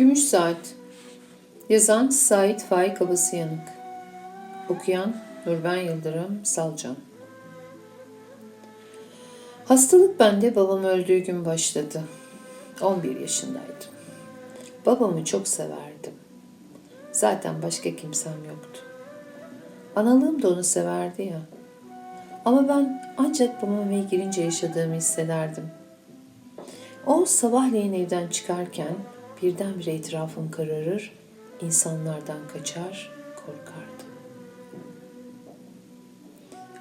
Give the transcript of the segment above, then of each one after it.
Gümüş Saat Yazan Sait Faik Abasıyanık Okuyan Nurben Yıldırım Salcan Hastalık bende babam öldüğü gün başladı. 11 yaşındaydım. Babamı çok severdim. Zaten başka kimsem yoktu. Analığım da onu severdi ya. Ama ben ancak babam eve girince yaşadığımı hissederdim. O sabahleyin evden çıkarken birdenbire etrafım kararır, insanlardan kaçar, korkardım.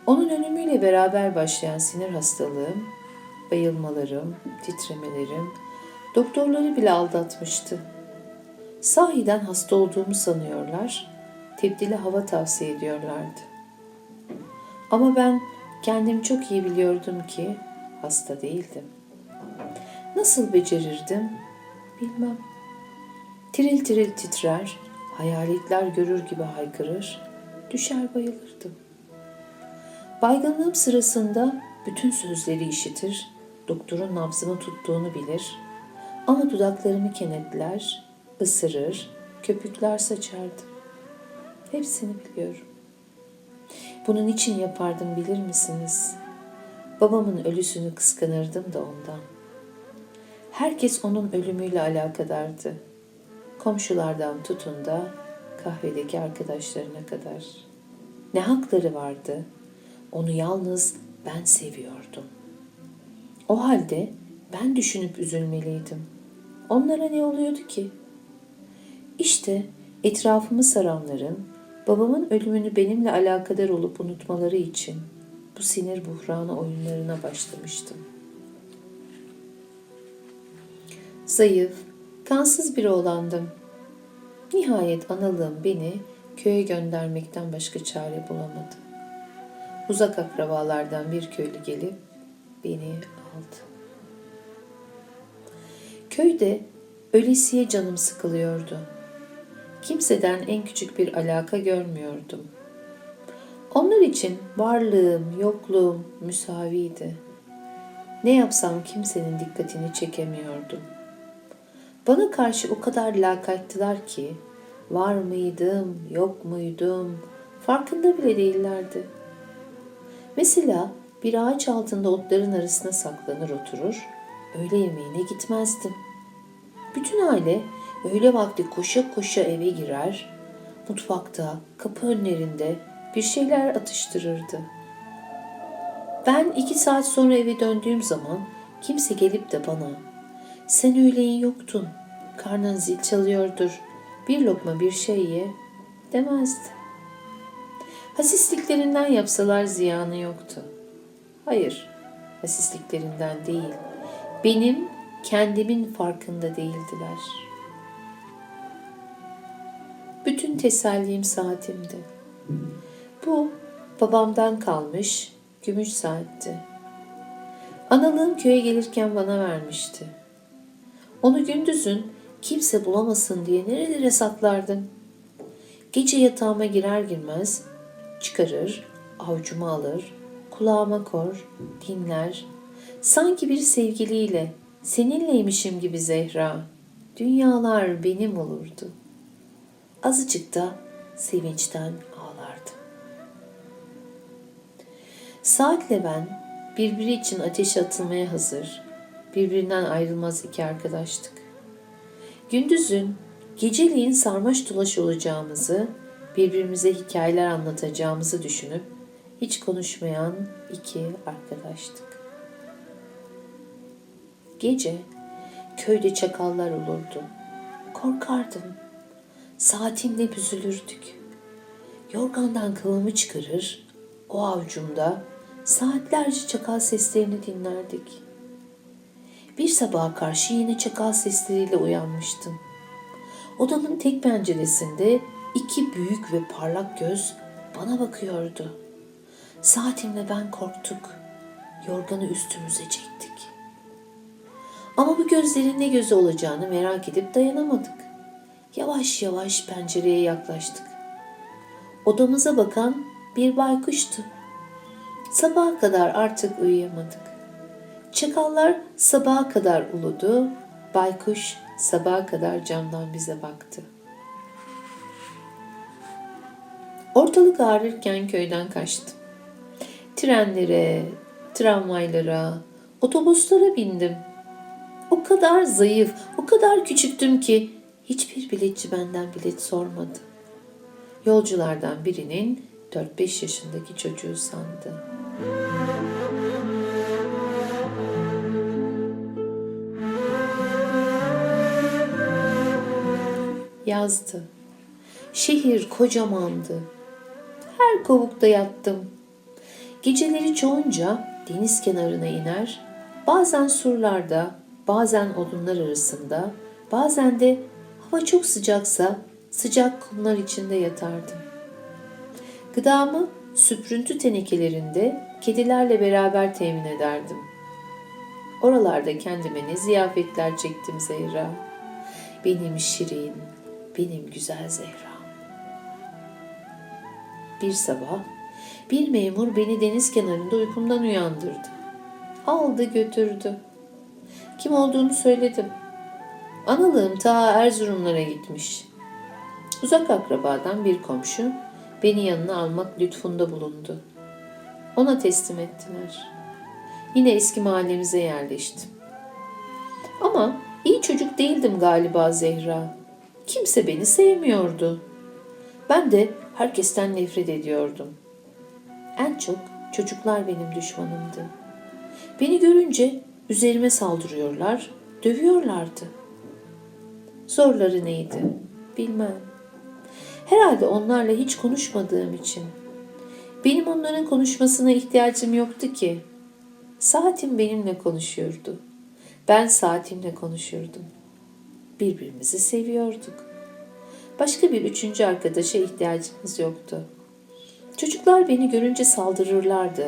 Onun ölümüyle beraber başlayan sinir hastalığım, bayılmalarım, titremelerim, doktorları bile aldatmıştı. Sahiden hasta olduğumu sanıyorlar, tebdili hava tavsiye ediyorlardı. Ama ben kendim çok iyi biliyordum ki hasta değildim. Nasıl becerirdim bilmem. Tiril tiril titrer, hayaletler görür gibi haykırır, düşer bayılırdım. Baygınlığım sırasında bütün sözleri işitir, doktorun nabzımı tuttuğunu bilir ama dudaklarımı kenetler, ısırır, köpükler saçardı. Hepsini biliyorum. Bunun için yapardım bilir misiniz? Babamın ölüsünü kıskanırdım da ondan. Herkes onun ölümüyle alakadardı. Komşulardan tutun da kahvedeki arkadaşlarına kadar. Ne hakları vardı? Onu yalnız ben seviyordum. O halde ben düşünüp üzülmeliydim. Onlara ne oluyordu ki? İşte etrafımı saranların babamın ölümünü benimle alakadar olup unutmaları için bu sinir buhranı oyunlarına başlamıştım. Zayıf, kansız bir oğlandım. Nihayet analığım beni köye göndermekten başka çare bulamadı. Uzak akrabalardan bir köylü gelip beni aldı. Köyde ölesiye canım sıkılıyordu. Kimseden en küçük bir alaka görmüyordum. Onlar için varlığım, yokluğum müsaviydi. Ne yapsam kimsenin dikkatini çekemiyordum. Bana karşı o kadar lakayttılar ki var mıydım, yok muydum farkında bile değillerdi. Mesela bir ağaç altında otların arasına saklanır oturur, öğle yemeğine gitmezdim. Bütün aile öğle vakti koşa koşa eve girer, mutfakta, kapı önlerinde bir şeyler atıştırırdı. Ben iki saat sonra eve döndüğüm zaman kimse gelip de bana sen öğleyin yoktun, karnın zil çalıyordur, bir lokma bir şey ye demezdi. Hasisliklerinden yapsalar ziyanı yoktu. Hayır, hasisliklerinden değil, benim kendimin farkında değildiler. Bütün tesellim saatimdi. Bu babamdan kalmış gümüş saatti. Analığım köye gelirken bana vermişti. Onu gündüzün kimse bulamasın diye nerelere saklardım. Gece yatağıma girer girmez çıkarır, avucuma alır, kulağıma kor, dinler. Sanki bir sevgiliyle seninleymişim gibi Zehra. Dünyalar benim olurdu. Azıcık da sevinçten ağlardım. Saatle ben birbiri için ateşe atılmaya hazır, birbirinden ayrılmaz iki arkadaştık. Gündüzün, geceliğin sarmaş dolaş olacağımızı, birbirimize hikayeler anlatacağımızı düşünüp hiç konuşmayan iki arkadaştık. Gece köyde çakallar olurdu. Korkardım. Saatimle büzülürdük. Yorgandan kılımı çıkarır, o avucumda saatlerce çakal seslerini dinlerdik. Bir sabaha karşı yine çakal sesleriyle uyanmıştım. Odamın tek penceresinde iki büyük ve parlak göz bana bakıyordu. Saatimle ben korktuk. Yorganı üstümüze çektik. Ama bu gözlerin ne gözü olacağını merak edip dayanamadık. Yavaş yavaş pencereye yaklaştık. Odamıza bakan bir baykuştu. Sabaha kadar artık uyuyamadık. Çakallar sabaha kadar uludu, baykuş sabaha kadar camdan bize baktı. Ortalık ağrırken köyden kaçtım. Trenlere, tramvaylara, otobüslere bindim. O kadar zayıf, o kadar küçüktüm ki hiçbir biletçi benden bilet sormadı. Yolculardan birinin 4-5 yaşındaki çocuğu sandı. Yazdı. Şehir kocamandı. Her kovukta yattım. Geceleri çoğunca deniz kenarına iner, bazen surlarda, bazen odunlar arasında, bazen de hava çok sıcaksa sıcak kumlar içinde yatardım. Gıdamı süprüntü tenekelerinde kedilerle beraber temin ederdim. Oralarda kendime ne ziyafetler çektim Zehra. Benim şirin, benim güzel Zehra. Bir sabah bir memur beni deniz kenarında uykumdan uyandırdı. Aldı götürdü. Kim olduğunu söyledim. Analığım ta Erzurumlara gitmiş. Uzak akrabadan bir komşu beni yanına almak lütfunda bulundu. Ona teslim ettiler. Yine eski mahallemize yerleştim. Ama iyi çocuk değildim galiba Zehra. Kimse beni sevmiyordu. Ben de herkesten nefret ediyordum. En çok çocuklar benim düşmanımdı. Beni görünce üzerime saldırıyorlar, dövüyorlardı. Zorları neydi? Bilmem. Herhalde onlarla hiç konuşmadığım için. Benim onların konuşmasına ihtiyacım yoktu ki. Saatim benimle konuşuyordu. Ben saatimle konuşurdum. Birbirimizi seviyorduk. Başka bir üçüncü arkadaşa ihtiyacımız yoktu. Çocuklar beni görünce saldırırlardı.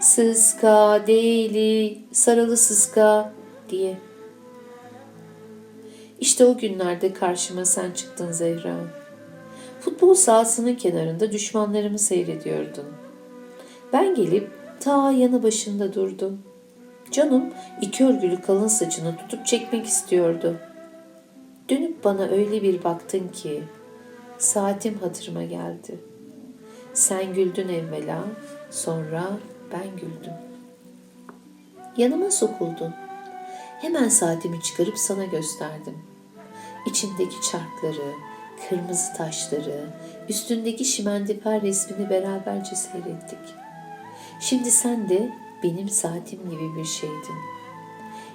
Sıska, değili, sarılı sıska diye. İşte o günlerde karşıma sen çıktın Zehra. Futbol sahasının kenarında düşmanlarımı seyrediyordun. Ben gelip ta yanı başında durdum. Canım iki örgülü kalın saçını tutup çekmek istiyordu. Dönüp bana öyle bir baktın ki saatim hatırıma geldi. Sen güldün evvela, sonra ben güldüm. Yanıma sokuldun. Hemen saatimi çıkarıp sana gösterdim. İçindeki çarkları, kırmızı taşları, üstündeki şimendifer resmini beraberce seyrettik. Şimdi sen de benim saatim gibi bir şeydin.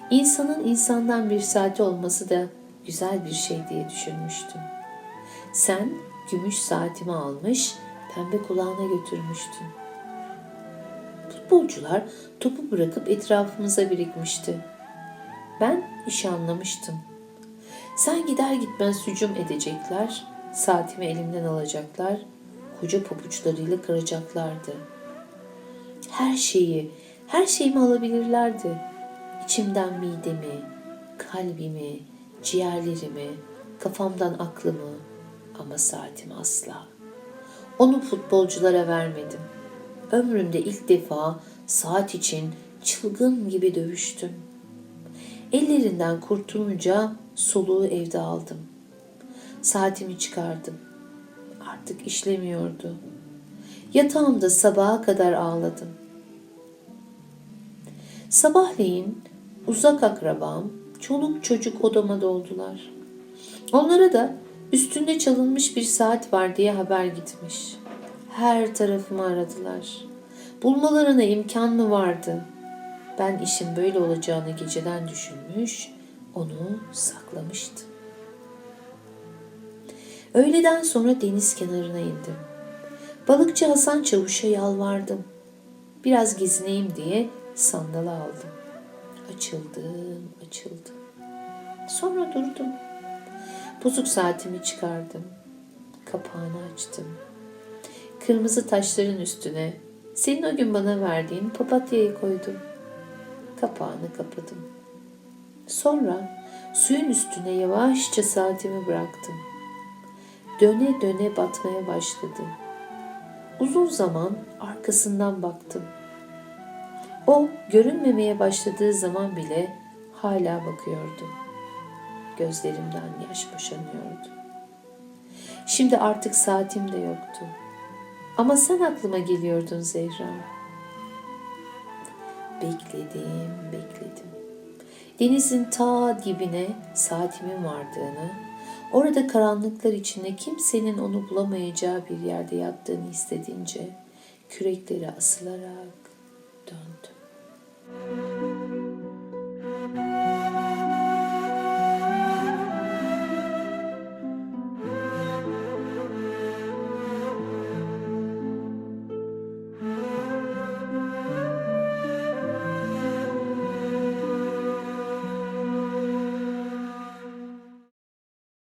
İnsanın insandan bir saati olması da güzel bir şey diye düşünmüştüm. Sen gümüş saatimi almış, pembe kulağına götürmüştün. Futbolcular topu bırakıp etrafımıza birikmişti. Ben işi anlamıştım. Sen gider gitmez hücum edecekler, saatimi elimden alacaklar, koca pabuçlarıyla kıracaklardı. Her şeyi, her şeyimi alabilirlerdi. İçimden midemi, kalbimi, ciğerlerimi, kafamdan aklımı ama saatimi asla. Onu futbolculara vermedim. Ömrümde ilk defa saat için çılgın gibi dövüştüm. Ellerinden kurtulunca soluğu evde aldım. Saatimi çıkardım. Artık işlemiyordu. Yatağımda sabaha kadar ağladım. Sabahleyin uzak akrabam, çoluk çocuk odama doldular. Onlara da üstünde çalınmış bir saat var diye haber gitmiş. Her tarafımı aradılar. Bulmalarına imkan mı vardı? Ben işin böyle olacağını geceden düşünmüş, onu saklamıştım. Öğleden sonra deniz kenarına indim. Balıkçı Hasan Çavuş'a yalvardım. Biraz gezineyim diye sandalı aldım. Açıldım, açıldım. Sonra durdum. Bozuk saatimi çıkardım. Kapağını açtım. Kırmızı taşların üstüne senin o gün bana verdiğin papatyayı koydum. Kapağını kapadım. Sonra suyun üstüne yavaşça saatimi bıraktım. Döne döne batmaya başladı. Uzun zaman arkasından baktım. O görünmemeye başladığı zaman bile hala bakıyordu. gözlerimden yaş boşanıyordu. Şimdi artık saatim de yoktu. Ama sen aklıma geliyordun Zehra. Bekledim, bekledim. Denizin ta dibine saatimin vardığını, orada karanlıklar içinde kimsenin onu bulamayacağı bir yerde yattığını hissedince küreklere asılarak don't.